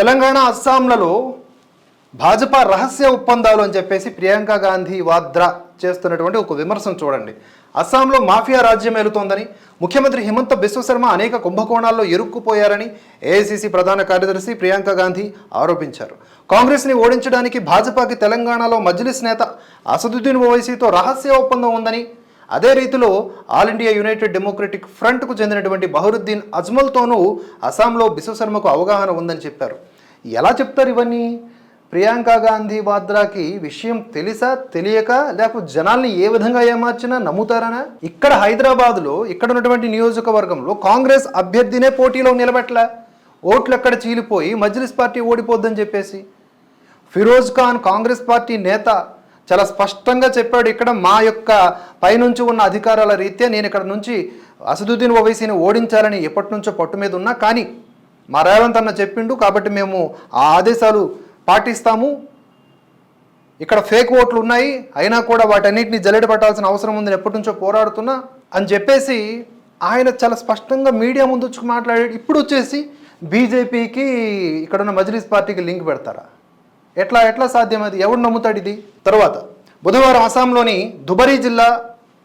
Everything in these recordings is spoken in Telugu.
తెలంగాణ అస్సాంలలో భాజపా రహస్య ఒప్పందాలు అని చెప్పేసి ప్రియాంక గాంధీ వాద్రా చేస్తున్నటువంటి ఒక విమర్శను చూడండి. అస్సాంలో మాఫియా రాజ్యం ఏలుతోందని ముఖ్యమంత్రి హిమంత బిశ్వశర్మ అనేక కుంభకోణాల్లో ఇరుక్కుపోయారని ఏఐసీసీ ప్రధాన కార్యదర్శి ప్రియాంక గాంధీ ఆరోపించారు. కాంగ్రెస్ని ఓడించడానికి భాజపాకి తెలంగాణలో మజ్లిస్ నేత అసదుద్దీన్ ఓవైసీతో రహస్య ఒప్పందం ఉందని అదే రీతిలో ఆల్ ఇండియా యునైటెడ్ డెమోక్రటిక్ ఫ్రంట్కు చెందినటువంటి బహరుద్దీన్ అజ్మల్తోనూ అస్సాంలో బిశ్వశర్మకు అవగాహన ఉందని చెప్పారు. ఎలా చెప్తారు ఇవన్నీ? ప్రియాంక గాంధీ వాద్రాకి విషయం తెలుసా తెలియక? లేకపోతే జనాల్ని ఏ విధంగా ఏమార్చినా నమ్ముతారనా? ఇక్కడ హైదరాబాద్లో ఇక్కడ ఉన్నటువంటి నియోజకవర్గంలో కాంగ్రెస్ అభ్యర్థినే పోటీలో నిలబెట్టలే. ఓట్లు ఎక్కడ చీలిపోయి మజ్లిస్ పార్టీ ఓడిపోద్దని చెప్పేసి. ఫిరోజ్ ఖాన్ కాంగ్రెస్ పార్టీ నేత చాలా స్పష్టంగా చెప్పాడు ఇక్కడ మా యొక్క పైనుంచి ఉన్న అధికారాల రీత్యా నేను ఇక్కడ నుంచి అసదుద్దీన్ ఓవైసీని ఓడించాలని ఎప్పటి నుంచో పట్టు మీద ఉన్నా కానీ మా రేవంత్ అన్న చెప్పిండు కాబట్టి మేము ఆ ఆదేశాలు పాటిస్తాము. ఇక్కడ ఫేక్ ఓట్లు ఉన్నాయి అయినా కూడా వాటన్నిటిని జల్లెడ పట్టాల్సిన అవసరం ఉందని ఎప్పటి నుంచో పోరాడుతున్నా అని చెప్పేసి ఆయన చాలా స్పష్టంగా మీడియా ముందు వచ్చి మాట్లాడాడు. ఇప్పుడు వచ్చేసి బీజేపీకి ఇక్కడున్న మజ్లిస్ పార్టీకి లింక్ పెడతారా? ఎట్లా ఎట్లా సాధ్యం అది? ఎవడు నమ్ముతాడు ఇది? తర్వాత బుధవారం అస్సాంలోని దుబరీ జిల్లా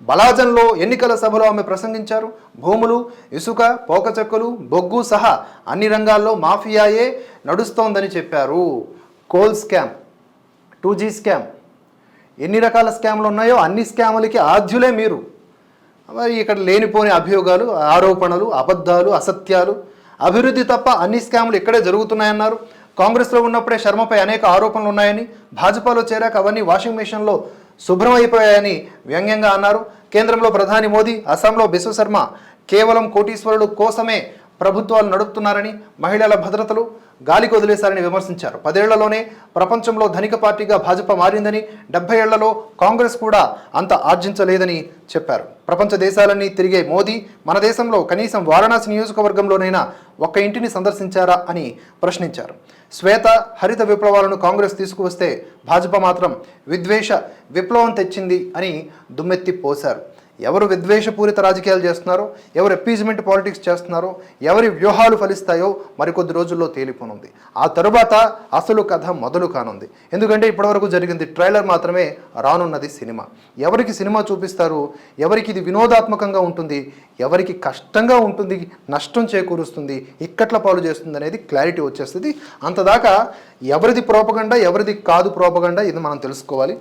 బలాజన్లో ఎన్నికల సభలో ఆమె ప్రసంగించారు. భూములు ఇసుక పోకచెక్కలు బొగ్గు సహా అన్ని రంగాల్లో మాఫియాయే నడుస్తోందని చెప్పారు. Coal scam two G scam ఎన్ని రకాల స్కామ్లు ఉన్నాయో అన్ని స్కాములకి ఆద్యులే మీరు. మరి ఇక్కడ లేనిపోని అభియోగాలు ఆరోపణలు అబద్ధాలు అసత్యాలు అభివృద్ధి తప్ప అన్ని స్కాములు ఇక్కడే జరుగుతున్నాయన్నారు. కాంగ్రెస్లో ఉన్నప్పుడే శర్మపై అనేక ఆరోపణలు ఉన్నాయని భాజపాలో చేరాక అవన్నీ వాషింగ్ మెషిన్లో శుభ్రం అయిపోయాయని వ్యంగ్యంగా అన్నారు. కేంద్రంలో ప్రధాని మోదీ అస్సాంలో బిశ్వశర్మ కేవలం కోటీశ్వరులు కోసమే ప్రభుత్వాలు నడుపుతున్నారని మహిళల భద్రతలు గాలికి వదిలేశారని విమర్శించారు. పదేళ్ళలోనే ప్రపంచంలో ధనిక పార్టీగా భాజపా మారిందని డెబ్బై ఏళ్ళలో కాంగ్రెస్ కూడా అంత ఆర్జించలేదని చెప్పారు. ప్రపంచ దేశాలన్నీ తిరిగే మోదీ మన దేశంలో కనీసం వారణాసి నియోజకవర్గంలోనైనా ఒక్క ఇంటిని సందర్శించారా అని ప్రశ్నించారు. శ్వేత హరిత విప్లవాలను కాంగ్రెస్ తీసుకువస్తే భాజపా మాత్రం విద్వేష విప్లవం తెచ్చింది అని దుమ్మెత్తి పోశారు. ఎవరు విద్వేషపూరిత రాజకీయాలు చేస్తున్నారో ఎవరు ఎప్పీజ్మెంట్ పాలిటిక్స్ చేస్తున్నారో ఎవరి వ్యూహాలు ఫలిస్తాయో మరికొద్ది రోజుల్లో తేలిపోనుంది. ఆ తరువాత అసలు కథ మొదలు కానుంది. ఎందుకంటే ఇప్పటివరకు జరిగింది ట్రైలర్ మాత్రమే రానున్నది సినిమా. ఎవరికి సినిమా చూపిస్తారు ఎవరికి ఇది వినోదాత్మకంగా ఉంటుంది ఎవరికి కష్టంగా ఉంటుంది నష్టం చేకూరుస్తుంది ఇక్కట్ల పాలు చేస్తుంది అనేది క్లారిటీ వచ్చేస్తుంది. అంతదాకా ఎవరిది ప్రోపగండ ఎవరిది కాదు ప్రోపగండ ఇది మనం తెలుసుకోవాలి.